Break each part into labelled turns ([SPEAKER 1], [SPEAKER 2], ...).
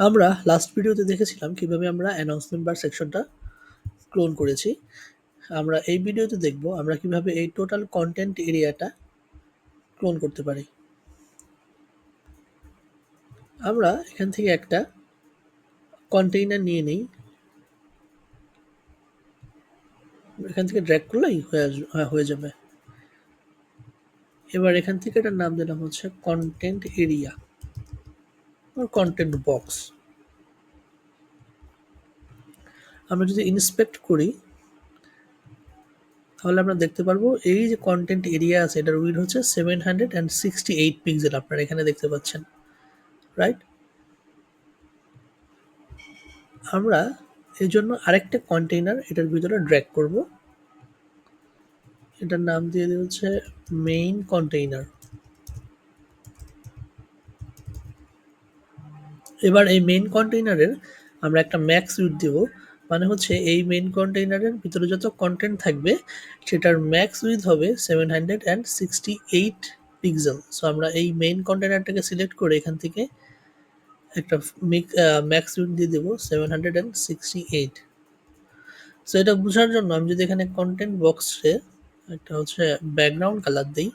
[SPEAKER 1] আমরা লাস্ট ভিডিওতে দেখেছিলাম কীভাবে আমরা অ্যানাউন্সমেন্ট বার সেকশনটা ক্লোন করেছি। আমরা এই ভিডিওতে দেখব আমরা কীভাবে এই টোটাল কন্টেন্ট এরিয়াটা ক্লোন করতে পারি। আমরা এখান থেকে একটা কন্টেইনার নিয়ে নিই। এখান থেকে ড্র্যাগ করলেই হয়ে হ্যাঁ, হয়ে যাবে। এবার এখান থেকে এটার নাম দিলাম হচ্ছে কন্টেন্ট এরিয়া কন্টেন্ট বক্স আমরা যদি ইন্সপেক্ট করি, তাহলে আমরা দেখতে পারব এই যে কন্টেন্ট এরিয়া আছে, এটার উইড হচ্ছে seven hundred and sixty eight pixel আপনারা এখানে দেখতে পাচ্ছেন রাইট আমরা এই জন্য আরেকটা কন্টেইনার এটার ভিতরে ড্র্যাগ করব। এটার নাম দিয়ে হচ্ছে মেইন কন্টেইনার এবার এই মেইন কন্টেইনারের আমরা একটা ম্যাক্স উইথ দেব। মানে হচ্ছে এই মেইন কন্টেইনারের ভিতরে যত কন্টেন্ট থাকবে, সেটার ম্যাক্স উইথ হবে seven hundred and sixty eight pixel so আমরা এই মেইন কন্টেইনারটাকে সিলেক্ট করে এখান থেকে একটা ম্যাক্স উইথ দিয়ে দেবো seven hundred and sixty eight so এটা বোঝার জন্য আমি যদি এখানে কন্টেন্ট বক্সে একটা হচ্ছে ব্যাকগ্রাউন্ড কালার দিই,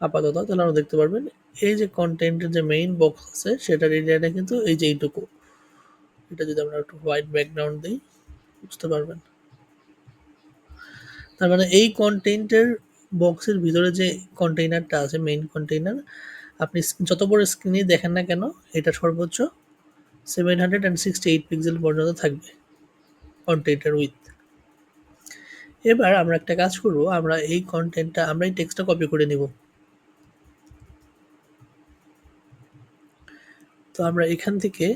[SPEAKER 1] আপাতত, তাহলে আমরা দেখতে পারবেন এই যে কন্টেন্টের যে মেইন বক্স আছে, সেটার এরিয়াটা কিন্তু এই যে এইটুকু। এটা যদি আমরা একটু হোয়াইট ব্যাকগ্রাউন্ড দিই, বুঝতে পারবেন। তার মানে এই কন্টেন্টের বক্সের ভিতরে যে কন্টেইনারটা আছে মেইন কন্টেইনার আপনি যত বড় স্ক্রিনে দেখেন না কেন, এটা সর্বোচ্চ seven hundred and sixty eight pixel পর্যন্ত থাকবে কন্টেন্টের উইথ এবার আমরা একটা কাজ করব, আমরা এই কন্টেন্টটা আমরা এই টেক্সটটা কপি করে নিব। তো আমরা এখান থেকে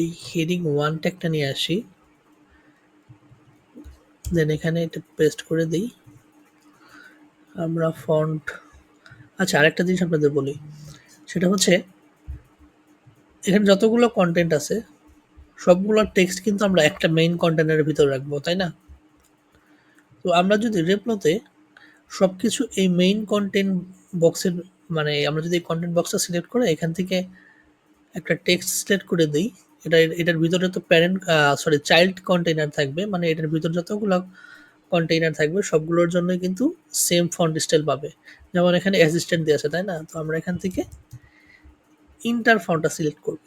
[SPEAKER 1] এই হেডিং ওয়ান ট্যাগটা নিয়ে আসি। দেন এখানে এটা পেস্ট করে দিই। আমরা ফন্ট আচ্ছা আরেকটা জিনিস আপনাদের বলি। সেটা হচ্ছে, এখানে যতগুলো কন্টেন্ট আছে সবগুলোর টেক্সট কিন্তু আমরা একটা মেইন কন্টেন্টের ভিতরে রাখব, তাই না? তো আমরা যদি রেপলোতে সব কিছু এই মেইন কন্টেন্ট বক্সের মানে আমরা যদি এই কন্টেন্ট বক্সটা সিলেক্ট করে এখান থেকে একটা টেক্সট সিলেক্ট করে দিই। এটা, এটার ভিতরে তো প্যারেন্ট সরি চাইল্ড কন্টেইনার থাকবে। মানে এটার ভিতরে যতগুলো কন্টেইনার থাকবে, সবগুলোর জন্য কিন্তু সেম ফন্ট স্টাইল পাবে। যেমন এখানে অ্যাসিস্ট্যান্ট দিয়ে আছে, তাই না? তো আমরা এখান থেকে ইন্টার ফন্টটা সিলেক্ট করব।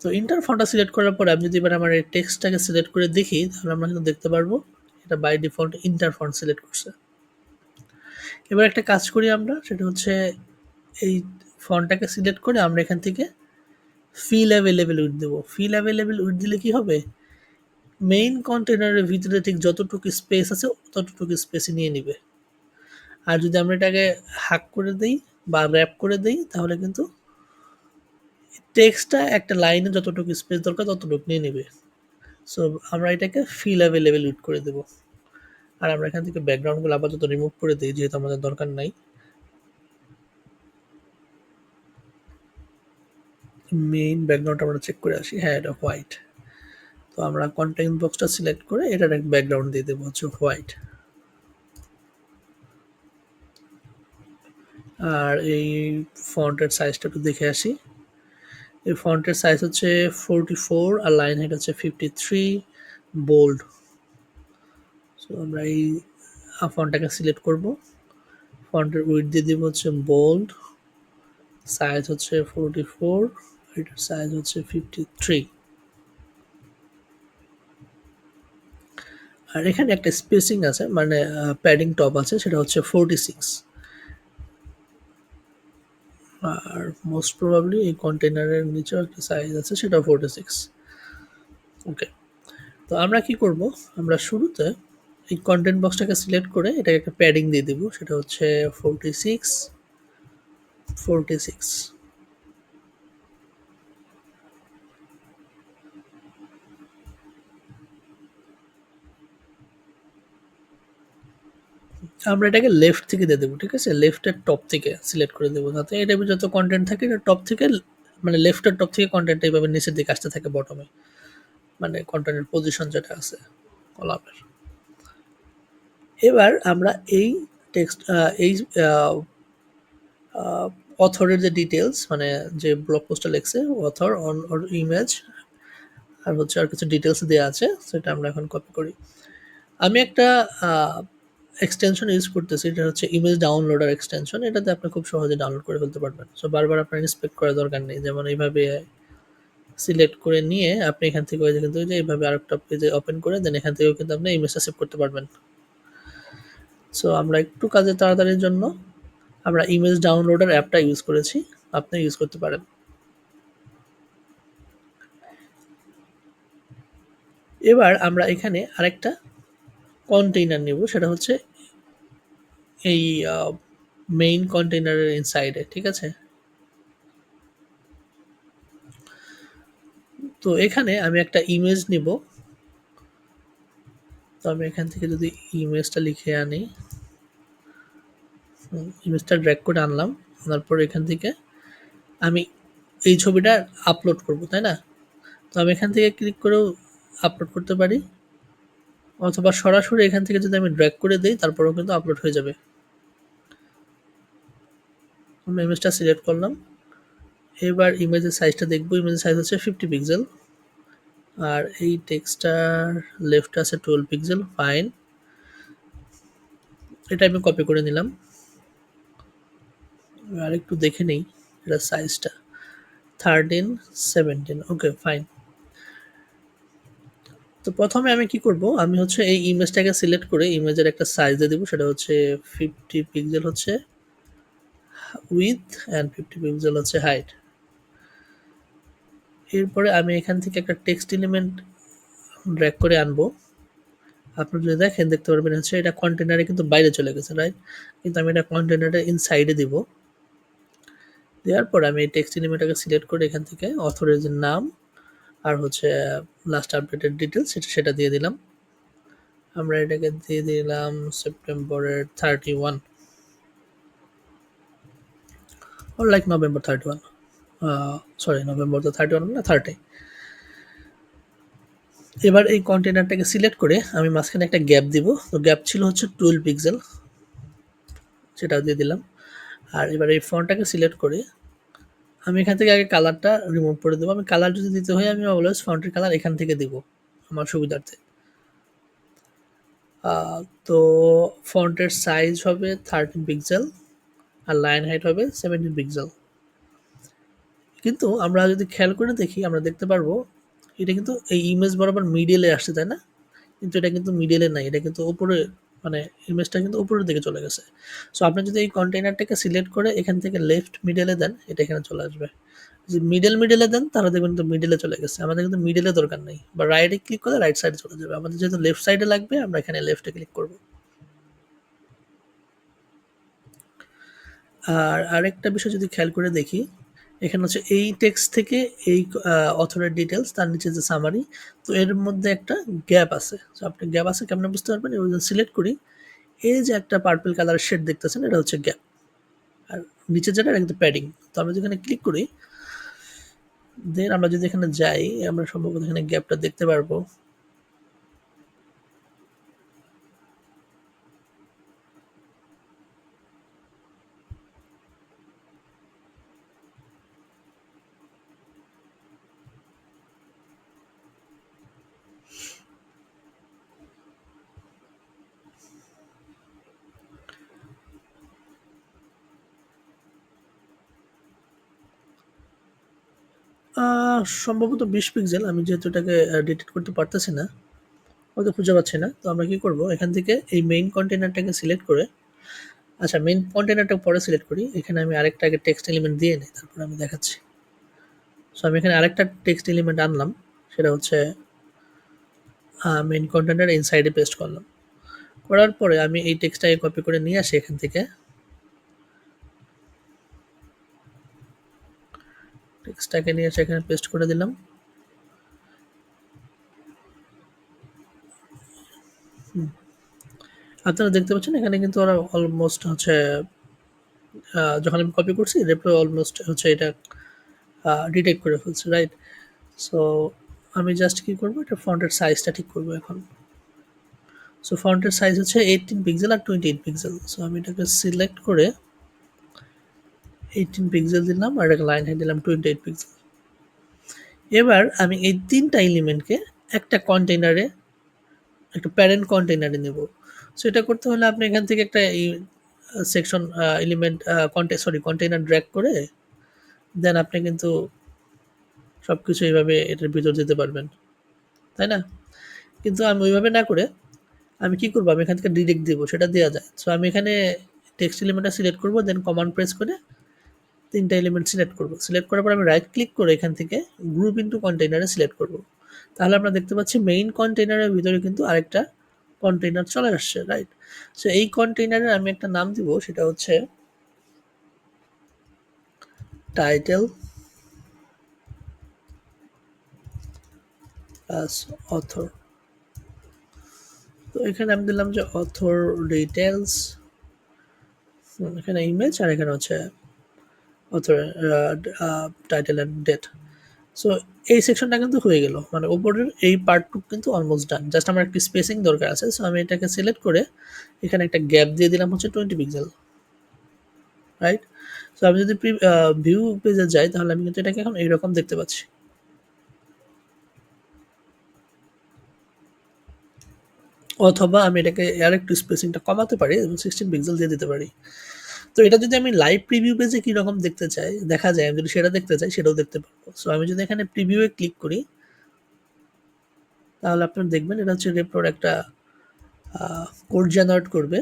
[SPEAKER 1] তো ইন্টার ফন্টটা সিলেক্ট করার পরে আমি যদি এবার আমার এই টেক্সটটাকে সিলেক্ট করে দেখি, তাহলে আমরা কিন্তু দেখতে পারব এটা by default Inter font select করছে। এবার একটা কাজ করি আমরা, সেটা হচ্ছে এই ফন্টটাকে সিলেক্ট করে আমরা এখান থেকে ফিল অ্যাভেলেবেল উইথ দেবো। ফিল অ্যাভেলেবেল উইথ দিলে কি হবে? মেইন কন্টেনারের ভিতরে ঠিক যতটুকু স্পেস আছে, ততটুকু স্পেসই নিয়ে নিবে। আর যদি আমরা এটাকে হাক করে দিই বা র্যাপ করে দিই, তাহলে কিন্তু টেক্সটটা একটা লাইনে যতটুকু স্পেস দরকার ততটুকু নিয়ে নেবে। সো আমরা এটাকে ফিল অ্যাভেলেবেল উইট করে দেবো। আর আমরা এখান থেকে ব্যাকগ্রাউন্ডগুলো আপাতত রিমুভ করে দিই, যেহেতু আমাদের দরকার নাই। মেইন ব্যাকগ্রাউন্ড আমরা চেক করে আসি হ্যাঁ এটা হোয়াইট তো আমরা কন্টেন্ট বক্সটা সিলেক্ট করে এটার এক ব্যাকগ্রাউন্ড দিয়ে দেবো হচ্ছে হোয়াইট আর এই ফন্টের সাইজটা একটু দেখে আসি। এই ফন্টের সাইজ হচ্ছে ফোরটি ফোর আর লাইন হাইট হচ্ছে ফিফটি থ্রি বোল্ড সো আমরা এই ফন্টটাকে সিলেক্ট করব। ফন্টের উইথ দিয়ে দেবো হচ্ছে বোল্ড সাইজ হচ্ছে ফোরটি ফোর এটার সাইজ হচ্ছে ফিফটি থ্রি আর এখানে একটা স্পেসিং আছে মানে প্যাডিং টপ আছে, সেটা হচ্ছে ফোরটি সিক্স আর মোস্ট প্রবাবলি এই কন্টেনারের নিচেও একটা সাইজ আছে, সেটা ফোরটি সিক্স ওকে তো আমরা কি করব? আমরা শুরুতে এই কন্টেন্ট বক্সটাকে সিলেক্ট করে এটাকে একটা প্যাডিং দিয়ে দেবো, সেটা হচ্ছে ফোরটি সিক্স ফোরটি সিক্স আমরা এটাকে লেফট থেকে দিয়ে দেবো, ঠিক আছে? লেফটের টপ থেকে সিলেক্ট করে দেবো। যাতে এটা যত কন্টেন্ট থাকে, এটা টপ থেকে মানে লেফটের টপ থেকে কন্টেন্ট এইভাবে নিচের দিকে আসতে থাকে বটমে মানে কন্টেন্টের পজিশন যেটা আছে কলামের এবার আমরা এই টেক্সট এই অথরের যে ডিটেলস মানে যে ব্লগ পোস্টটা লিখছে অথর অন ওর ইমেজ আর হচ্ছে আর কিছু ডিটেলস দেওয়া আছে, সেটা আমরা এখন কপি করি। আমি একটা এক্সটেনশন ইউজ করতেছি, এটা হচ্ছে ইমেজ ডাউনলোডার এক্সটেনশন এটাতে আপনি খুব সহজে ডাউনলোড করে ফেলতে পারবেন। সো বারবার আপনার ইন্সপেক্ট করার দরকার নেই, যেমন এইভাবে সিলেক্ট করে নিয়ে আপনি এখান থেকে ওই কিন্তু যে এইভাবে আরেকটা পেজে ওপেন করে দেন এখান থেকেও কিন্তু আপনি ইমেজটা সেভ করতে পারবেন। সো আমরা একটু কাজে তাড়াতাড়ির জন্য আমরা ইমেজ ডাউনলোডার অ্যাপটা ইউজ করেছি, আপনি ইউজ করতে পারেন। এবার আমরা এখানে আরেকটা কন্টেইনার নিব, সেটা হচ্ছে এই মেইন কন্টেইনারের ইনসাইডে ঠিক আছে? তো এখানে আমি একটা ইমেজ নিব। তো আমি এখান থেকে যদি ইমেজটা লিখে আনি ইমেজটা ড্র্যাগ করে আনলাম, আনার পর এখান থেকে আমি এই ছবিটা আপলোড করব, তাই না? তো আমি এখান থেকে ক্লিক করেও আপলোড করতে পারি। অথবা সরাসরি এখান থেকে যদি আমি ড্র্যাগ করে দিই, তারপরেও কিন্তু আপলোড হয়ে যাবে। ইমেজটা সিলেক্ট করলাম। এবার ইমেজের সাইজটা দেখব। ইমেজের সাইজ হচ্ছে ফিফটি পিক্সেল আর এই টেক্সটার লেফট আছে টুয়েলভ পিক্সেল ফাইন এটা আমি কপি করে নিলাম। আর একটু দেখে নেই এটা সাইজটা থার্টিন সেভেন্টিন ওকে ফাইন তো প্রথমে আমি কি করব? আমি হচ্ছে এই ইমেজটাকে সিলেক্ট করে ইমেজের একটা সাইজ দিয়ে দেবো। সেটা হচ্ছে ফিফটি পিক্সেল হচ্ছে উইথ অ্যান্ড ফিফটি পিক্সেল হচ্ছে হাইট এরপরে আমি এখান থেকে একটা টেক্সট এলিমেন্ট ড্র্যাগ করে আনব। আপনারা যদি দেখেন, দেখতে পারবেন হচ্ছে এটা কন্টেনারে কিন্তু বাইরে চলে গেছে রাইট কিন্তু আমি এটা কন্টেনারের ইনসাইডে দিব। দেওয়ার পর আমি এই টেক্সট এলিমেন্টটাকে সিলেক্ট করে এখান থেকে অথরের যে নাম আর হচ্ছে লাস্ট আপডেটেড ডিটেলস সেটা সেটা দিয়ে দিলাম। আমরা এটাকে দিয়ে দিলাম সেপ্টেম্বরের thirty one or like November 31 uh, sorry November thirty one না থার্টি এবার এই কন্টেনারটাকে সিলেক্ট করে আমি মাঝখানে একটা গ্যাপ দিব। তো গ্যাপ ছিল হচ্ছে টুয়েলভ পিক্সেল সেটাও দিয়ে দিলাম। আর এবার এই ফোনটাকে সিলেক্ট করে আমি এখান থেকে আগে কালারটা রিমুভ করে দেবো। আমি কালার যদি দিতে হয় আমি অলওয়েজ ফন্টের কালার এখান থেকে দিব আমার সুবিধার্থে। তো ফন্টের সাইজ হবে থার্টিন পিক্সেল আর লাইন হাইট হবে সেভেন্টিন পিক্সেল কিন্তু আমরা যদি খেয়াল করে দেখি, আমরা দেখতে পারব, এটা কিন্তু এই ইমেজ বরাবর মিডিলে আসছে, তাই না? কিন্তু এটা কিন্তু মিডিলে নাই, এটা কিন্তু উপরে মানে ইমেজটা কিন্তু উপরের দিকে চলে গেছে। সো আপনি যদি এই কন্টেইনারটাকে সিলেক্ট করে এখান থেকে লেফট মিডলে দেন, এটা এখানে চলে আসবে। যদি মিডল মিডলে দেন, তাহলে দেখবেন কিন্তু মিডলে চলে গেছে। আমাদের কিন্তু মিডলে দরকার নেই। বা রাইটে ক্লিক করলে রাইট সাইডে চলে যাবে। আমাদের যেহেতু লেফট সাইডে লাগবে, আমরা এখানে লেফটে ক্লিক করব। আর আরেকটা বিষয় যদি খেয়াল করে দেখি, এখানে হচ্ছে এই টেক্সট থেকে এই অথরের ডিটেলস তার নিচে যে সামারি তো এর মধ্যে একটা গ্যাপ আছে। তো আপনি গ্যাপ আছে কেমন বুঝতে পারবেন? এবং সিলেক্ট করি, এই যে একটা পার্পল কালারের শেড দেখতেছেন, এটা হচ্ছে গ্যাপ আর নিচে যেটা, এটা কিন্তু প্যাডিং তো আমরা যেখানে ক্লিক করি দেন আমরা যদি এখানে যাই, আমরা সম্ভবত এখানে গ্যাপটা দেখতে পারব। সম্ভবত বিশ পিক্সেল আমি যেহেতু এটাকে ডিটেক্ট করতে পারতেছি না, হয়তো খুঁজে পাচ্ছি না, তো আমরা কি করব? এখান থেকে এই মেইন কন্টেনারটাকে সিলেক্ট করে আচ্ছা মেইন কন্টেনারটা পরে সিলেক্ট করি, এখানে আমি আরেকটা আগে টেক্সট এলিমেন্ট দিয়ে নিই, তারপর আমি দেখাচ্ছি। সো আমি এখানে আরেকটা টেক্সট এলিমেন্ট আনলাম, সেটা হচ্ছে মেইন কন্টেনার ইনসাইডে পেস্ট করলাম। করার পরে আমি এই টেক্সটটাকে কপি করে নিয়ে আসি এখান থেকে। টেক্সটটাকে নিয়ে এসে এখানে পেস্ট করে দিলাম। আপনারা দেখতে পাচ্ছেন এখানে কিন্তু ওরা অলমোস্ট হচ্ছে যখন আমি কপি করছি রেপ্লো অলমোস্ট হচ্ছে এটা ডিটেক্ট করে ফেলছে রাইট সো আমি জাস্ট কী করব? এটা ফন্টের সাইজটা ঠিক করব এখন। সো ফন্টের সাইজ হচ্ছে এইটিন পিক্সেল আর টোয়েন্টি এইট পিক্সেল সো আমি এটাকে সিলেক্ট করে এইটিন পিক্সেল দিলাম, আর একটা লাইন হাইট দিলাম টোয়েন্টি এইট পিক্সেল এবার আমি এই তিনটা এলিমেন্টকে একটা কন্টেনারে একটা প্যারেন্ট কন্টেনারে নেব। সো এটা করতে হলে আপনি এখান থেকে একটা সেকশন এলিমেন্ট কন্টে সরি কন্টেনার ড্র্যাগ করে দেন আপনি কিন্তু সব কিছু এইভাবে এটার ভিতর দিতে পারবেন। তাই না? কিন্তু আমি ওইভাবে না করে আমি কি করব? আমি এখান থেকে ডিরেক্ট দেবো, সেটা দেওয়া যায়। সো আমি এখানে টেক্সট এলিমেন্টটা সিলেক্ট করব দেন কমান্ড প্রেস করে তিনটা এলিমেন্ট সিলেক্ট করব। সিলেক্ট করার পর আমি রাইট ক্লিক করে এখান থেকে গ্রুপ ইন্টু কন্টেনারে সিলেক্ট করব। তাহলে আমরা দেখতে পাচ্ছি মেইন কন্টেইনারের ভিতরে কিন্তু আরেকটা কন্টেইনার চলে আসছে রাইট সো এই কন্টেনারের আমি একটা নাম দিব, সেটা হচ্ছে টাইটেল প্লাস অথর তো এখানে আমি দিলাম যে অথর ডিটেলস এখানে ইমেজ আর এখানে হচ্ছে author title and date so এই সেকশনটা কিন্তু হয়ে গেল। মানে উপরের এই পার্টটুকু কিন্তু অলমোস্ট ডান জাস্ট আমার একটি স্পেসিং দরকার আছে সো আমি এটাকে সিলেক্ট করে এখানে একটা গ্যাপ দিয়ে দিলাম হচ্ছে টোয়েন্টি পিক্সেল রাইট সো আমি যদি ভিউ পেজে যাই, তাহলে আমি কিন্তু এটাকে এখন এইরকম দেখতে পাচ্ছি। অথবা আমি এটাকে আর একটু স্পেসিংটা কমাতে পারি এবং সিক্সটিন পিক্সেল দিয়ে দিতে পারি। তো এটা যদি আমি লাইভ প্রিভিউ পেজে কীরকম দেখতে চাই, দেখা যায়, আমি যদি সেটা দেখতে চাই, সেটাও দেখতে পারব। সো আমি যদি এখানে প্রিভিউয়ে ক্লিক করি, তাহলে আপনারা দেখবেন এটা হচ্ছে রেপ্রোর একটা কোড জেনারেট করবে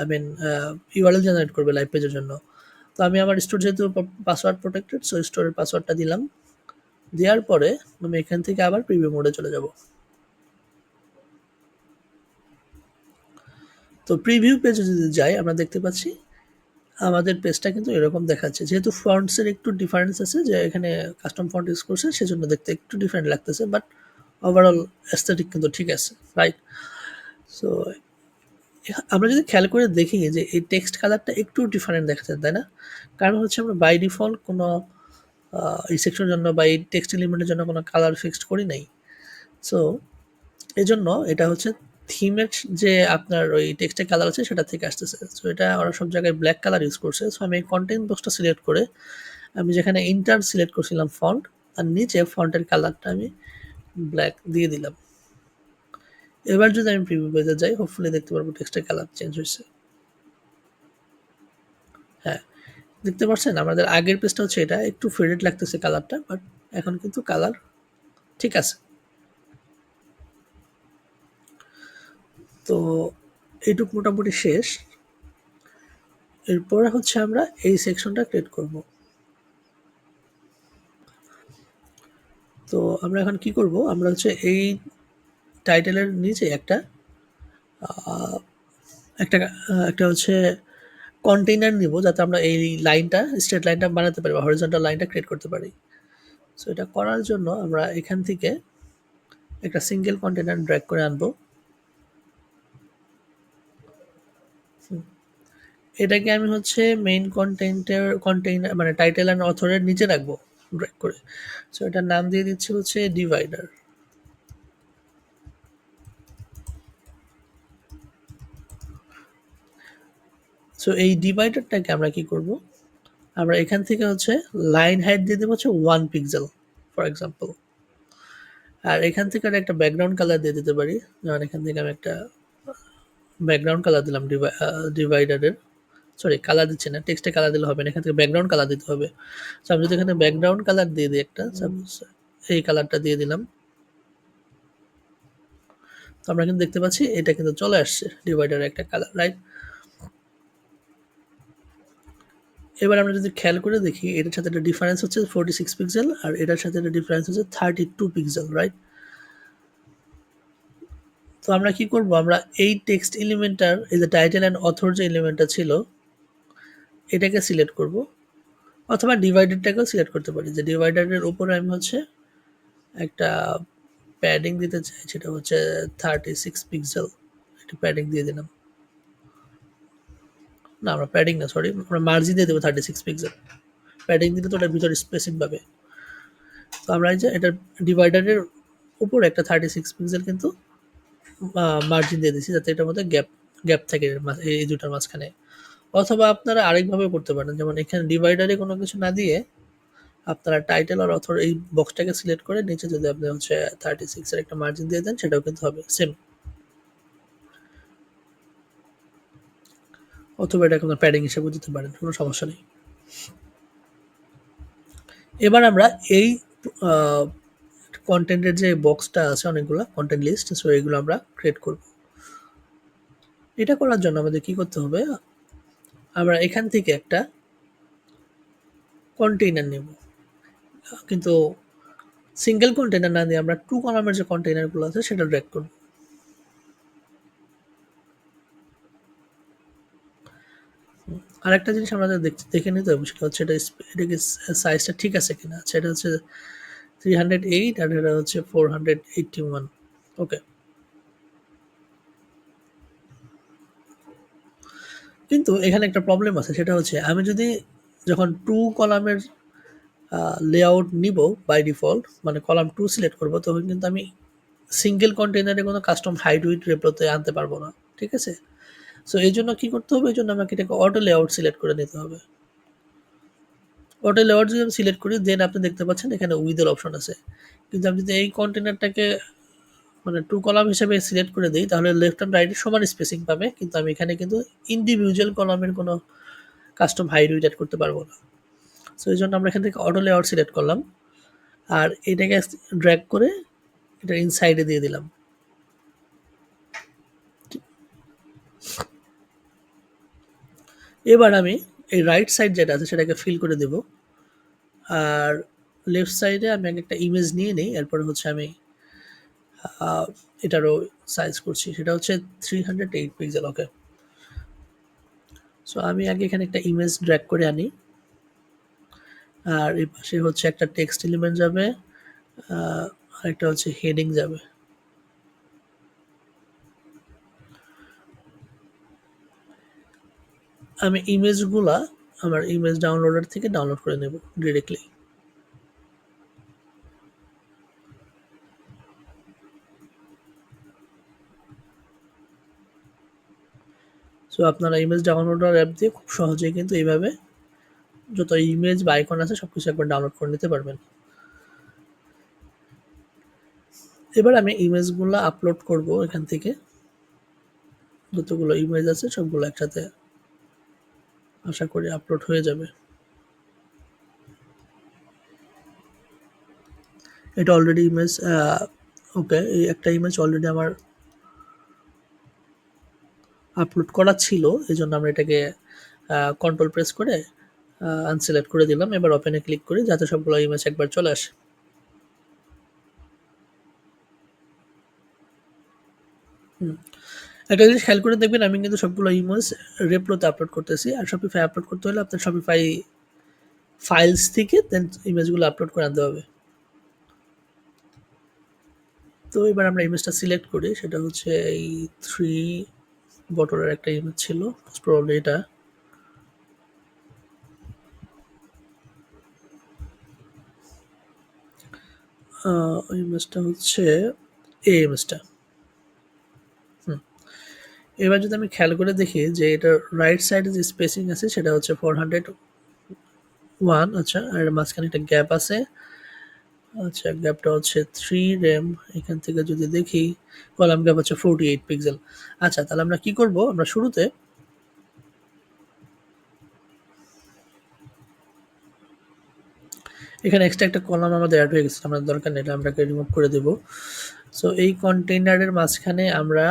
[SPEAKER 1] আই মিন ইউআরএল জেনারেট করবে লাইভ পেজের জন্য। তো আমি আমার স্টোর যেহেতু পাসওয়ার্ড প্রোটেক্টেড সো স্টোরের পাসওয়ার্ডটা দিলাম। দেওয়ার পরে আমি এখান থেকে আবার প্রিভিউ মোডে চলে যাব। তো প্রিভিউ পেজে যদি যাই, আমরা দেখতে পাচ্ছি আমাদের পেজটা কিন্তু এরকম দেখাচ্ছে। যেহেতু ফন্টসের একটু ডিফারেন্স আছে যে এখানে কাস্টম ফন্ট ইউজ করছে, সেজন্য দেখতে একটু ডিফারেন্ট লাগতেছে বাট ওভারঅল অ্যাস্থেটিক কিন্তু ঠিক আছে রাইট সো আমরা যদি খেয়াল করে দেখি যে এই টেক্সট কালারটা একটু ডিফারেন্ট দেখাচ্ছে, তাই না? কারণ হচ্ছে আমরা বাই ডিফল্ট কোনো এই সেকশনের জন্য বা এই টেক্সট এলিমেন্টের জন্য কোনো কালার ফিক্সড করি নাই। সো এই জন্য এটা হচ্ছে থিমের যে আপনার ওই টেক্সটের কালার আছে, সেটা থেকে আসতেছে। সো এটা ওরা সব জায়গায় ব্ল্যাক কালার ইউজ করছে। সো আমি কন্টেন্ট বক্সটা সিলেক্ট করে আমি যেখানে ইন্টার সিলেক্ট করছিলাম ফন্ট আর নিচে ফন্টের কালারটা আমি ব্ল্যাক দিয়ে দিলাম। এবার যদি আমি প্রিভিউ পেজে যাই হোপফুলি দেখতে পারব টেক্সটের কালার চেঞ্জ হয়েছে। হ্যাঁ দেখতে পাচ্ছেন? আমাদের আগের পেজটা হচ্ছে এটা। একটু ফেডেড লাগতেছে কালারটা বাট এখন কিন্তু কালার ঠিক আছে। তো এইটুক মোটামুটি শেষ। এরপরে হচ্ছে আমরা এই সেকশনটা ক্রিয়েট করব। তো আমরা এখন কি করব? আমরা হচ্ছে এই টাইটেলের নিচে একটা একটা একটা হচ্ছে কন্টেইনার নিব যাতে আমরা এই লাইনটা স্ট্রেট লাইনটা বানাতে পারি বা হরিজন্টাল লাইনটা ক্রিয়েট করতে পারি। সো এটা করার জন্য আমরা এখান থেকে একটা সিঙ্গেল কন্টেনার ড্র্যাগ করে আনব। এটাকে আমি হচ্ছে মেইন কন্টেন্টের কন্টেইনার মানে টাইটেল অ্যান্ড অথরের নিচে রাখব ড্র্যাগ করে। সো এটার নাম দিয়ে দিচ্ছি হচ্ছে ডিভাইডার সো এই ডিভাইডারটাকে আমরা কি করব? আমরা এখান থেকে হচ্ছে লাইন হাইট দিয়ে দেবো হচ্ছে ওয়ান পিক্সেল ফর এক্সাম্পল আর এখান থেকে একটা ব্যাকগ্রাউন্ড কালার দিয়ে দিতে পারি। যেমন এখান থেকে আমি একটা ব্যাকগ্রাউন্ড কালার দিলাম ডিভাইডারের সরি কালার দিচ্ছে না টেক্সটে কালার দিলে হবে না এখান থেকে ব্যাকগ্রাউন্ড কালার দিতে হবে। সো আমি যদি এখানে ব্যাকগ্রাউন্ড কালার দিয়ে দিই একটা সাপোজ এই কালারটা দিয়ে দিলাম। তো আমরা কিন্তু দেখতে পাচ্ছি এটা কিন্তু চলে আসছে ডিভাইডারের একটা কালার রাইট এবার আমরা যদি খেয়াল করে দেখি এটার সাথে একটা ডিফারেন্স হচ্ছে ফোরটি সিক্স পিক্সেল আর এটার সাথে একটা ডিফারেন্স হচ্ছে থার্টি টু পিক্সেল রাইট তো আমরা কি করব? আমরা এই টেক্সট এলিমেন্টটার এই যে টাইটেল অ্যান্ড অথর যে এলিমেন্টটা ছিল এটাকে সিলেক্ট করব, অথবা ডিভাইডারটাকেও সিলেক্ট করতে পারি। যে ডিভাইডারের উপরে আমি হচ্ছে একটা প্যাডিং দিতে চাই, সেটা হচ্ছে থার্টি সিক্স পিক্সেল একটা প্যাডিং দিয়ে দিলাম। না, আমরা প্যাডিং না সরি আমরা মার্জিন দিয়ে দেবো থার্টি সিক্স পিক্সেল প্যাডিং দিলে তো ওটার ভিতরে স্পেসিং পাবে। তো আমরা এই যে এটা ডিভাইডারের উপর একটা থার্টি সিক্স পিক্সেল কিন্তু মার্জিন দিয়ে দিচ্ছি যাতে এটার মধ্যে গ্যাপ গ্যাপ থাকে এই দুটার মাঝখানে। অথবা আপনারা আরেকভাবে করতে পারেন, যেমন এখানে ডিভাইডারে কোনো কিছু না দিয়ে আপনারা টাইটেল আর অথর এই বক্সটাকে সিলেক্ট করে নিচে যদি আপনি হচ্ছে থার্টি সিক্সের একটা মার্জিন দিয়ে দেন, সেটাও কিন্তু হবে সেম অথবা এটা আপনার প্যাডিং হিসেবে দিতে পারেন, কোনো সমস্যা নেই। এবার আমরা এই কন্টেন্টের যে বক্সটা আছে অনেকগুলো কন্টেন্ট লিস্ট সো এগুলো আমরা ক্রিয়েট করব। এটা করার জন্য আমাদের কি করতে হবে? আমরা এখান থেকে একটা কন্টেইনার নেব। কিন্তু সিঙ্গেল কন্টেইনার না দিয়ে আমরা টু কলামের যে কন্টেইনারগুলো আছে সেটা ড্র্যাগ করব। আরেকটা জিনিস আমরা দেখে নিতে হবে, সেটা হচ্ছে এটা এটা কি সাইজটা ঠিক আছে কিনা? এটা হচ্ছে থ্রি হান্ড্রেড এইট আর এটা হচ্ছে four hundred eighty one okay কিন্তু এখানে একটা প্রবলেম আছে, সেটা হচ্ছে আমি যদি যখন টু কলামের লেআউট নিব বাই ডিফল্ট মানে কলাম টু সিলেক্ট করব, তখন কিন্তু আমি সিঙ্গেল কন্টেনারে কোনো কাস্টম হাইট উইট রেপ্লোতে আনতে পারব না, ঠিক আছে? সো এই জন্য কী করতে হবে? এই জন্য আমাকে এটাকে অটো লেআউট সিলেক্ট করে নিতে হবে। অটো লেআউট যদি আমি সিলেক্ট করি দেন আপনি দেখতে পাচ্ছেন এখানে উইদের অপশন আছে। কিন্তু আমি যদি এই কন্টেনারটাকে মানে টু কলাম হিসেবে সিলেক্ট করে দিই, তাহলে লেফট অ্যান্ড রাইটের সমান স্পেসিং পাবে, কিন্তু আমি এখানে কিন্তু ইন্ডিভিজুয়াল কলামের কোনো কাস্টম হাইট উইট অ্যাড করতে পারব না। সো এই জন্য আমরা এখান থেকে অটো লেআউট সিলেক্ট করলাম, আর এটাকে ড্র্যাগ করে এটা ইনসাইডে দিয়ে দিলাম। এবার আমি এই রাইট সাইড যেটা আছে সেটাকে ফিল করে দেব, আর লেফট সাইডে আমি একটা ইমেজ নিয়ে নিই, এরপরে হচ্ছে আমি এটারও সাইজ করছি। সেটা হচ্ছে three hundred eight pixel okay so আমি আগে এখানে একটা ইমেজ ড্র্যাক করে আনি। আর এই পাশে হচ্ছে একটা টেক্সট এলিমেন্ট যাবে আরেকটা হচ্ছে হেডিং যাবে। আমি ইমেজগুলা আমার ইমেজ ডাউনলোডার থেকে ডাউনলোড করে নেব ডিরেক্টলি সো আপনারা ইমেজ ডাউনলোডার অ্যাপ দিয়ে খুব সহজেই কিন্তু এইভাবে যত ইমেজ বা আইকন আছে সব কিছু একবার ডাউনলোড করে নিতে পারবেন। এবার আমি ইমেজগুলো আপলোড করব এখান থেকে। যতগুলো ইমেজ আছে সবগুলো একসাথে আশা করি আপলোড হয়ে যাবে। এটা অলরেডি ইমেজ ওকে এই একটা ইমেজ অলরেডি আমার আপলোড করা ছিল এই জন্য আমরা এটাকে কন্ট্রোল প্রেস করে আনসিলেক্ট করে দিলাম। এবার ওপেনে ক্লিক করি যাতে সবগুলো ইমেজ একবার চলে আসে। একটা জিনিস খেয়াল করে দেখবেন, আমি কিন্তু সবগুলো ইমেজ রেপ্লোতে আপলোড করতেছি। আর শপিফাই আপলোড করতে হলে আপনার শপিফাই ফাইলস থেকে দেন ইমেজগুলো আপলোড করে আনতে হবে। তো এবার আমরা ইমেজটা সিলেক্ট করি, সেটা হচ্ছে এই থ্রি বটলের একটা ইমেজ ছিল প্রবলি এটা। ইমেজটা হচ্ছে এই ইমেজটা এবার যদি আমি খেয়াল করে দেখি যে এটার রাইট সাইডে যে স্পেসিং আছে, সেটা হচ্ছে ফোর হান্ড্রেড ওয়ান আচ্ছা আর মাঝখানে একটা গ্যাপ আছে। আচ্ছা গ্যাপটা হচ্ছে থ্রি র্যাম এখান থেকে যদি দেখি, কলাম গ্যাপ হচ্ছে ফোরটি এইট পিক্সেল আচ্ছা তাহলে আমরা কি করব? আমরা শুরুতে এখানে এক্সট্রা একটা কলাম আমাদের অ্যাড হয়ে গেছে, আমাদের দরকার নেই আমরা রিমুভ করে দেব। সো এই কন্টেইনারের মাঝখানে আমরা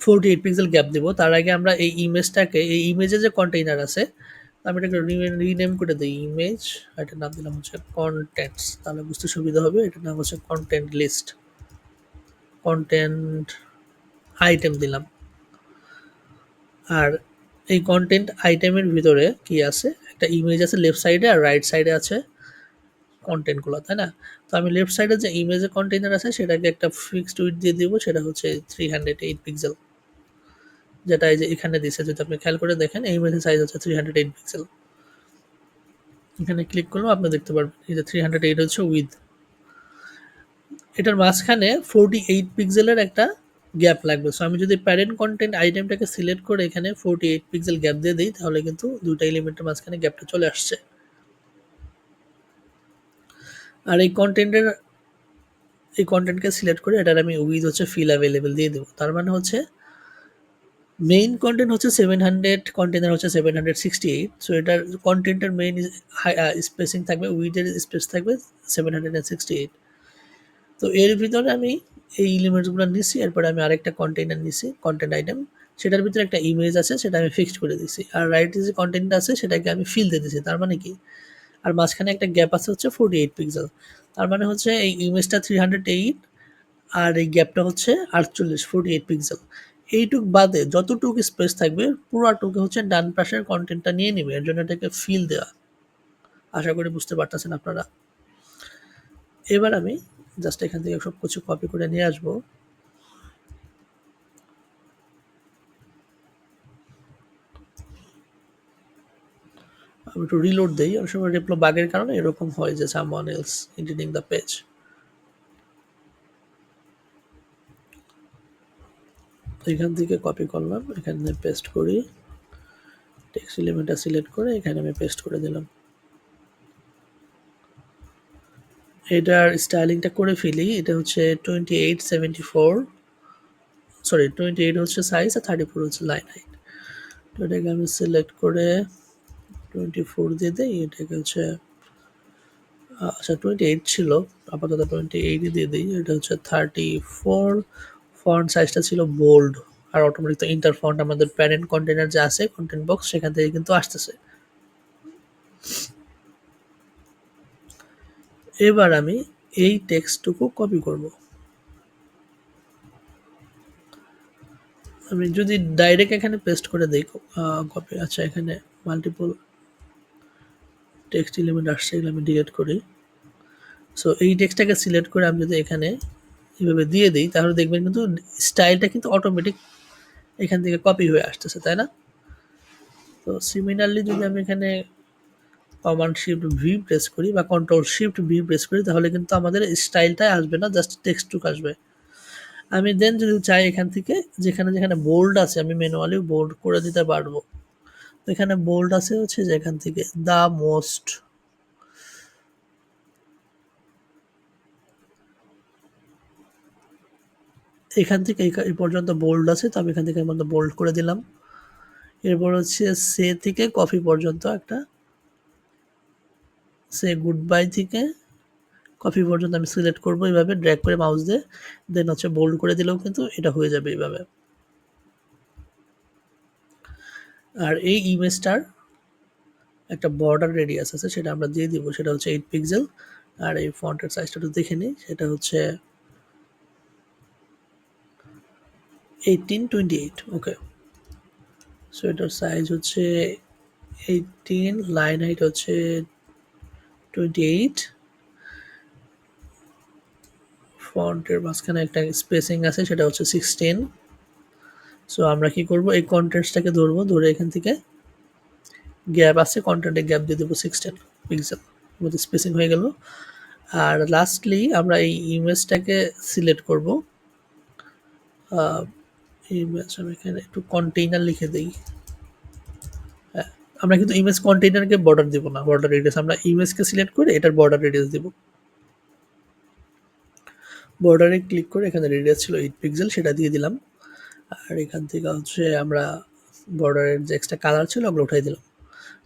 [SPEAKER 1] ফোরটি এইট পিক্সেল গ্যাপ দেবো। তার আগে আমরা এই ইমেজটাকে এই ইমেজে যে কন্টেইনার আছে আমি এটাকে রিনেম করে দিই ইমেজ আর এটার নাম দিলাম হচ্ছে কন্টেন্টস তাহলে বুঝতে সুবিধা হবে, এটার নাম হচ্ছে কন্টেন্ট লিস্ট কন্টেন্ট আইটেম দিলাম। আর এই কন্টেন্ট আইটেমের ভিতরে কি আছে? একটা ইমেজ আছে লেফট সাইডে আর রাইট সাইডে আছে কন্টেন্টগুলো তাই না? তো আমি লেফট সাইডে যে ইমেজের কন্টেনার আছে, সেটাকে একটা ফিক্সড উইথ দিয়ে দিব, সেটা হচ্ছে থ্রি হান্ড্রেড এইট পিক্সেল যেটা এই যে এখানে দিছে, যদি আপনি খেয়াল করে দেখেন, এই ইমেজের সাইজ হচ্ছে থ্রি হান্ড্রেড এইট পিক্সেল এখানে ক্লিক করলেও আপনি দেখতে পারবেন, এই যে থ্রি হান্ড্রেড এইট হচ্ছে উইথ এটার মাঝখানে ফোরটি এইট পিক্সেলের একটা গ্যাপ লাগবে। সো আমি যদি প্যারেন্ট কন্টেন্ট আইটেমটাকে সিলেক্ট করে এখানে ফোরটি এইট পিক্সেল গ্যাপ দিয়ে দিই, তাহলে কিন্তু দুটো এলিমেন্টের মাঝখানে গ্যাপটা চলে আসছে। আর এই কন্টেন্টের এই কন্টেন্টকে সিলেক্ট করে এটার আমি উইথ হচ্ছে ফিল অ্যাভেলেবেল দিয়ে দেবো। তার মানে হচ্ছে মেইন কন্টেন্ট হচ্ছে সেভেন হান্ড্রেড কন্টেনার হচ্ছে seven hundred sixty eight so এটার কন্টেন্টের মেইন স্পেসিং থাকবে উইথের স্পেস থাকবে seven hundred and sixty eight তো এর ভিতরে আমি এই এলিমেন্টসগুলো নিচ্ছি এরপরে আমি আরেকটা কন্টেনার নিচ্ছি কন্টেন্ট আইটেম সেটার ভিতরে একটা ইমেজ আছে, সেটা আমি ফিক্সড করে দিচ্ছি আর রাইট যে কন্টেন্ট আছে, সেটাকে আমি ফিল দিয়ে দিচ্ছি তার মানে কি? আর মাঝখানে একটা গ্যাপ আছে হচ্ছে ফোর্টি এইট পিক্সেল তার মানে হচ্ছে এই ইমেজটা থ্রি হান্ড্রেড এইট আর এই গ্যাপটা হচ্ছে আটচল্লিশ ফোর্টি এইট পিক্সেল এইটুক বাদে যতটুকু স্পেস থাকবে, পুরাটুকু হচ্ছে ডান পাশের কন্টেন্টটা নিয়ে নেবে। এর জন্য এটাকে ফিল দেওয়া আশা করি বুঝতে পারতেছেন আপনারা। এবার আমি জাস্ট এখান থেকে সব কিছু কপি করে নিয়ে আসব। আমি একটু রিলোড দিই। অনেক সময় রিপ্লো বাগের কারণে এরকম হয় যে someone else editing the page এখান থেকে কপি করলাম, এখানে পেস্ট করি। টেক্সট এলিমেন্টটা সিলেক্ট করে এখানে আমি পেস্ট করে দিলাম। এটার স্টাইলিংটা করে ফেলি, এটা হচ্ছে twenty eight seventy four sorry twenty eight হচ্ছে সাইজ আর থার্টি ফোর হচ্ছে লাইন হাইট তো এটাকে আমি সিলেক্ট করে টোয়েন্টি ফোর দিয়ে দিই, এটাকে হচ্ছে আচ্ছা টোয়েন্টি এইট ছিল, আপাতত টোয়েন্টি এইট দিয়ে দিই, এটা হচ্ছে থার্টি ফোর ফন্ট সাইজটা ছিল বোল্ড আর অটোমেটিক তো ইন্টার ফন্ট আমাদের প্যারেন্ট কন্টেনার যে আছে কন্টেন্ট বক্স সেখান থেকে কিন্তু আসতেছে। এবার আমি এই টেক্সটটুকু কপি করব। আমি যদি ডাইরেক্ট এখানে পেস্ট করে দিই কপি আচ্ছা এখানে মাল্টিপল টেক্সট এলিমেন্ট আসছে, এগুলো আমি ডিলিট করি। সো এই টেক্সটটাকে সিলেক্ট করে আমি যদি এখানে এভাবে দিয়ে দিই, তাহলে দেখবেন কিন্তু স্টাইলটা কিন্তু অটোমেটিক এখান থেকে কপি হয়ে আসতেছে, তাই না? তো সিমিলারলি যদি আমি এখানে কমান্ড শিফট ভি প্রেস করি বা কন্ট্রোল শিফট ভি প্রেস করি, তাহলে কিন্তু আমাদের স্টাইলটাই আসবে না জাস্ট টেক্সটুক আসবে। আমি দেন যদি চাই এখান থেকে, যেখানে যেখানে বোল্ড আছে, আমি ম্যানুয়ালি বোল্ড করে দিতে পারব। এখানে বোল্ড আছে হচ্ছে যেখান থেকে দ্য মোস্ট এখান থেকে এই পর্যন্ত বোল্ড আছে, তো আমি এখান থেকে মধ্যে বোল্ড করে দিলাম। এরপর হচ্ছে সে থেকে কফি পর্যন্ত একটা। সে গুড বাই থেকে কফি পর্যন্ত আমি সিলেক্ট করব এইভাবে ড্র্যাগ করে মাউস দিয়ে দেন হচ্ছে বোল্ড করে দিলেও কিন্তু এটা হয়ে যাবে এইভাবে। আর এই ইমেজটার একটা বর্ডার রেডিয়াস আছে, সেটা আমরা দিয়ে দিব, সেটা হচ্ছে এইট পিক্সেল আর এই ফন্টের সাইজটা একটু দেখে নিই, সেটা হচ্ছে eighteen twenty eight okay so এটার সাইজ হচ্ছে এইটিন লাইন হাইট হচ্ছে টোয়েন্টি এইট ফন্টের মাঝখানে একটা স্পেসিং আছে, সেটা হচ্ছে সিক্সটিন সো আমরা কি করব? এই কন্টেন্টসটাকে ধরবো, ধরে এখান থেকে গ্যাপ আছে কন্টেন্টে গ্যাপ দিয়ে দেবো সিক্সটিন পিক্সেল মধ্যে স্পেসিং হয়ে গেল। আর লাস্টলি আমরা এই ইমেজটাকে সিলেক্ট করব ইমেজ আমি এখানে একটু কন্টেইনার লিখে দিই। হ্যাঁ আমরা কিন্তু ইমেজ কন্টেইনারকে বর্ডার দিব না বর্ডার রেডিয়াস আমরা ইমেজকে সিলেক্ট করে এটার বর্ডার রেডিয়াস দিব। বর্ডারে ক্লিক করে এখানে রেডিয়াস ছিল এইট পিক্সেল সেটা দিয়ে দিলাম। আর এখান থেকে হচ্ছে আমরা বর্ডারের যে এক্সট্রা কালার ছিল, ওগুলো উঠাই দিলাম।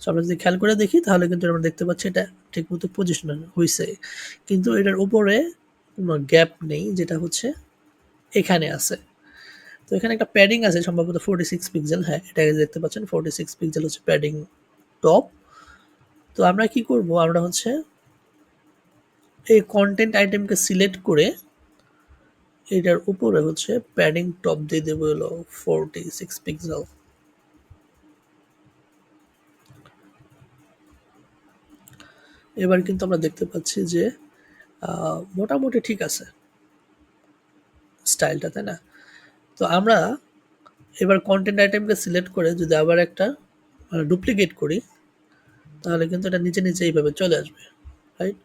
[SPEAKER 1] সো আমরা যদি খেয়াল করে দেখি, তাহলে কিন্তু আমরা দেখতে পাচ্ছি এটা ঠিকমতো পজিশন হয়েছে কিন্তু এটার উপরে কোনো গ্যাপ নেই, যেটা হচ্ছে এখানে আছে। তো এখানে একটা প্যাডিং আছে, সম্ভবত ফোরটি সিক্স পিক্সেল হ্যাঁ এটা দেখতে পাচ্ছেন ফোরটি সিক্স পিক্সেল হচ্ছে প্যাডিং টপ তো আমরা কি করব? আমরা হচ্ছে এই কন্টেন্ট আইটেমকে সিলেক্ট করে এটার উপরে হচ্ছে প্যাডিং টপ দিয়ে দেবো হলো ফোরটি সিক্স পিক্সেল এবার কিন্তু আমরা দেখতে পাচ্ছি যে মোটামুটি ঠিক আছে। স্টাইলটা, তাই না? তো আমরা এবার কন্টেন্ট আইটেমকে সিলেক্ট করে যদি আবার একটা ডুপ্লিকেট করি, তাহলে কিন্তু এটা নিচে নিচে এইভাবে চলে আসবে রাইট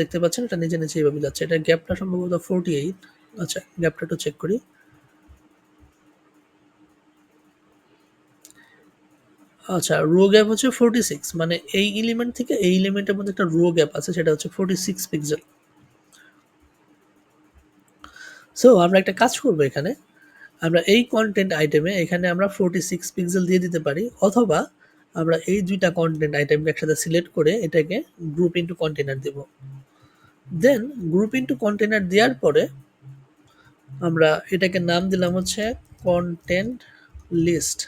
[SPEAKER 1] দেখতে পাচ্ছেন এটা নিচে নিচে এইভাবে যাচ্ছে। এটা গ্যাপটা সম্ভবত ফোরটি এইট আচ্ছা গ্যাপটা একটু চেক করি। আচ্ছা রো গ্যাপ হচ্ছে ফোরটি সিক্স মানে এই এলিমেন্ট থেকে এই এলিমেন্টের মধ্যে একটা রো গ্যাপ আছে, সেটা হচ্ছে ফোরটি সিক্স পিক্সেল সো আমরা একটা কাজ করব এখানে। আমরা এই কন্টেন্ট আইটেমে এখানে আমরা ফোরটি সিক্স পিক্সেল দিয়ে দিতে পারি, অথবা আমরা এই দুইটা কন্টেন্ট আইটেমকে একসাথে সিলেক্ট করে এটাকে গ্রুপ ইন্টু কন্টেনার দেব। দেন গ্রুপ ইন্টু কন্টেনার দেওয়ার পরে আমরা এটাকে নাম দিলাম হচ্ছে কন্টেন্ট লিস্ট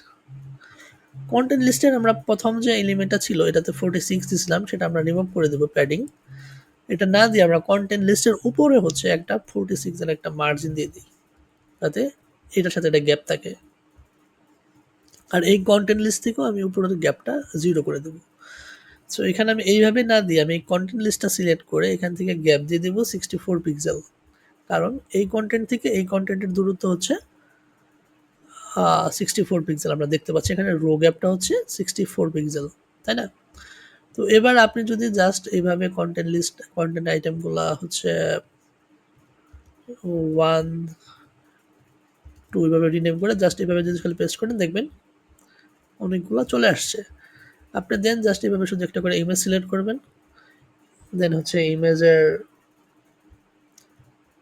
[SPEAKER 1] কন্টেন্ট লিস্টের আমরা প্রথম যে এলিমেন্টটা ছিল, এটাতে ফোরটি সিক্স দিয়েছিলাম সেটা আমরা রিমুভ করে দেবো প্যাডিং এটা না দিয়ে আমরা কন্টেন্ট লিস্টের উপরে হচ্ছে একটা ফোরটি সিক্সের একটা মার্জিন দিয়ে দিই। যাতে এটার সাথে একটা গ্যাপ থাকে। আর এই কন্টেন্ট লিস্ট থেকেও আমি উপরের গ্যাপটা জিরো করে দেবো। সো এখানে আমি এইভাবে না দিয়ে আমি কন্টেন্ট লিস্টটা সিলেক্ট করে এখান থেকে গ্যাপ দিয়ে দেবো সিক্সটি ফোর পিক্সেল কারণ এই কন্টেন্ট থেকে এই কন্টেন্টের দূরত্ব হচ্ছে সিক্সটি ফোর পিক্সেল আমরা দেখতে পাচ্ছি। এখানে রো গ্যাপটা হচ্ছে সিক্সটি ফোর পিক্সেল তাই না? তো এবার আপনি যদি জাস্ট এইভাবে কন্টেন্ট লিস্ট কন্টেন্ট আইটেমগুলো হচ্ছে ওয়ান টু এইভাবে রিনেম করে জাস্ট এইভাবে যদি খালি পেস্ট করেন, দেখবেন অনেকগুলো চলে আসছে। আপনি দেন জাস্ট এইভাবে শুধু একটা করে ইমেজ সিলেক্ট করবেন। দেন হচ্ছে ইমেজের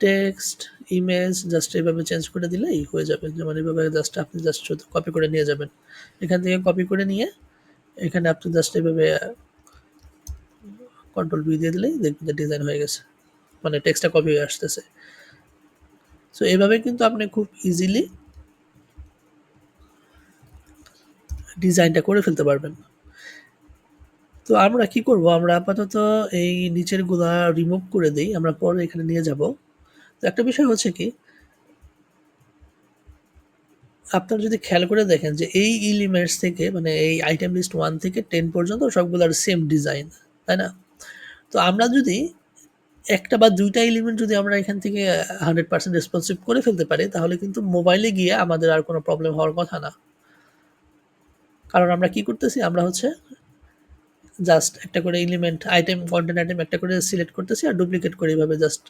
[SPEAKER 1] টেক্সট ইমেজ জাস্ট এইভাবে চেঞ্জ করে দিলেই হয়ে যাবে। যেমন এইভাবে জাস্ট আপনি জাস্ট শুধু কপি করে নিয়ে যাবেন। এখান থেকে কপি করে নিয়ে, এখানে আপনি জাস্ট এইভাবে কন্ট্রোল বি দিয়ে দিলেই দেখবেন যে ডিজাইন হয়ে গেছে। মানে টেক্সটটা কপি হয়ে আসতেছে। সো এইভাবে কিন্তু আপনি খুব ইজিলি ডিজাইনটা করে ফেলতে পারবেন। তো আমরা কি করব? আমরা আপাতত এই নিচেরগুলা রিমুভ করে দিই। আমরা পরে এখানে নিয়ে যাব। তো একটা বিষয় হচ্ছে কি, আপনারা যদি খেয়াল করে দেখেন যে এই এলিমেন্টস থেকে মানে এই আইটেম লিস্ট ওয়ান থেকে টেন পর্যন্ত সবগুলোর সেম ডিজাইন তাই না? তো আমরা যদি একটা বা দুইটা এলিমেন্ট যদি আমরা এখান থেকে হান্ড্রেড পার্সেন্ট রেসপন্সিভ করে ফেলতে পারি, তাহলে কিন্তু মোবাইলে গিয়ে আমাদের আর কোনো প্রবলেম হওয়ার কথা না। কারণ আমরা কি করতেছি? আমরা হচ্ছে জাস্ট একটা করে এলিমেন্ট আইটেম কন্টেন্ট আইটেম একটা করে সিলেক্ট করতেছি আর ডুপ্লিকেট করে এইভাবে জাস্ট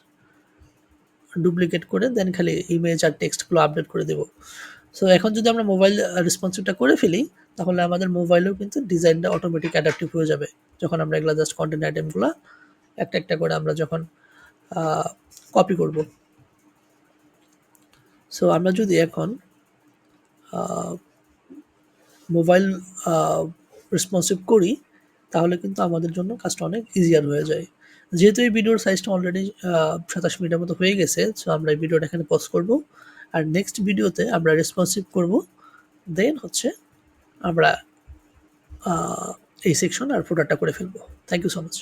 [SPEAKER 1] ডুপ্লিকেট করে দেন খালি ইমেজ আর টেক্সটগুলো আপডেট করে দেবো। সো এখন যদি আমরা মোবাইল রেসপন্সিভটা করে ফেলি, তাহলে আমাদের মোবাইলেও কিন্তু ডিজাইনটা অটোমেটিক অ্যাডাপটিভ হয়ে যাবে। যখন আমরা এগুলো জাস্ট কন্টেন্ট আইটেমগুলো একটা একটা করে আমরা যখন কপি করব। সো আমরা যদি এখন মোবাইল রেসপন্সিভ করি, তাহলে কিন্তু আমাদের জন্য কাজটা অনেক ইজিয়ার হয়ে যায়। যেহেতু এই ভিডিওর সাইজটা অলরেডি সাতাশ মিনিটের মতো হয়ে গেছে সো আমরা এই ভিডিওটা এখানে পজ করব। আর নেক্সট ভিডিওতে আমরা রেসপন্সিভ করব দেন হচ্ছে আমরা এই সেকশন আর ফোটারটা করে ফেলব। Thank you so much